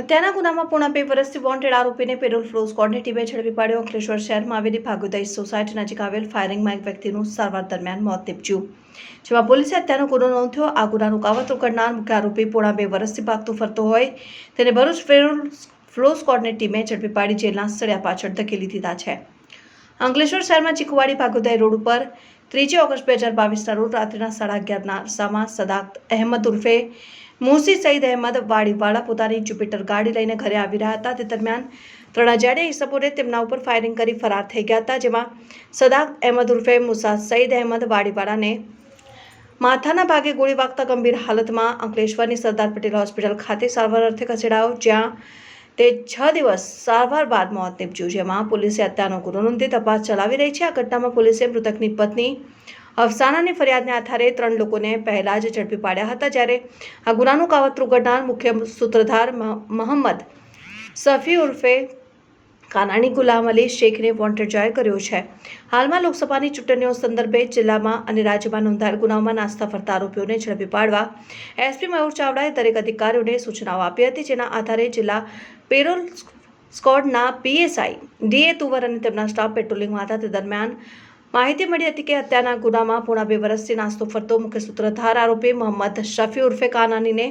હત્યાના ગુનામાં પૂર્ણ બે વર્ષથી વોન્ટેડ આરોપીને પેરોલ ફ્લો સ્કોડની ટીમે ઝડપી પાડ્યો. અંકલેશ્વર શહેરમાં આવેલી ભાગોદય સોસાયટી નજીક આવેલ ફાયરિંગમાં એક વ્યક્તિનું સારવાર દરમિયાન મોત નીપજ્યું. જેમાં પોલીસે હત્યાનો ગુનો નોંધ્યો. આ ગુનાનું કાવત કરનાર મુખ્ય આરોપી પૂર્ણ બે વર્ષથી ભાગતો ફરતો હોય. તેને ભરૂચ પેરોલ ફ્લો સ્કોડની ટીમે ઝડપી પાડી. જેલના સળિયા પાછળ ધકેલી દીધા છે. અંકલેશ્વર શહેરમાં ચીકુવાડી ભાગોદય રોડ ઉપર ત્રીજી ઓગસ્ટ બે હજાર બાવીસના રોજ રાત્રિના સાડા અગિયારના અરસામાં સદાક અહેમદ ઉર્ફે મુસી સઈદ અહેમદ વાડીવાળા પોતાની જ્યુપિટર ગાડી લઈને ઘરે આવી રહ્યા હતા. તે દરમિયાન ત્રણ અજાણ્યા ઈસબોને તેમના ઉપર ફાયરિંગ કરી ફરાર થઈ ગયા હતા, જેમાં સદાક અહેમદ ઉર્ફે મુસા સઈદ અહેમદ વાડીવાળાને માથાના ભાગે ગોળી વાગતા ગંભીર હાલતમાં અંકલેશ્વરની સરદાર પટેલ હોસ્પિટલ ખાતે સારવાર અર્થે ખસેડાયો, જ્યાં તે છ દિવસ સારવાર બાદ મોત નીપજ્યું જેમાં પોલીસે હત્યાનો ગુનો નોંધી તપાસ ચલાવી રહી છે. આ ઘટનામાં પોલીસે મૃતકની પત્ની અફસાનાની ફરિયાદને આધારે ત્રણ લોકોને પહેલા જ ઝડપી પાડ્યા હતા જ્યારે આ ગુનાનું કાવતરું ઘડનાર મુખ્ય સૂત્રધાર મહ- મોહમ્મદ સફી ઉર્ફે કાનાણી ગુલામ અલી શેખને વોન્ટેડ જાહેર કર્યો છે. હાલમાં લોકસભાની ચૂંટણીઓ સંદર્ભે જિલ્લામાં અને રાજ્યમાં નોંધાયેલ ગુનાઓમાં નાસ્તા ફરતા આરોપીઓને ઝડપી પાડવા એસપી મયુર ચાવડાએ દરેક અધિકારીઓને સૂચનાઓ આપી હતી, જેના આધારે જિલ્લા પેરોલ સ્કોડના પીએસઆઈ ડીએ તુવર અને તેમના સ્ટાફ પેટ્રોલિંગમાં હતા તે દરમિયાન માહિતી મળી હતી કે હત્યાના ગુનામાં પૂર્ણ બે વર્ષથી નાસ્તો ફરતો મુખ્ય સૂત્રધાર આરોપી મોહમ્મદ શફી ઉર્ફે કાનાનીને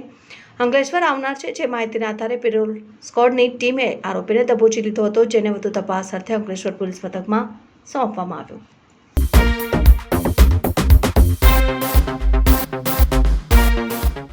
અંકલેશ્વર આવનાર છે જે માહિતીના આધારે પેરોલ સ્કોડની ટીમે આરોપીને દબોચી લીધો હતો, જેને વધુ તપાસ અર્થે અંકલેશ્વર પોલીસ મથકમાં સોંપવામાં આવ્યો.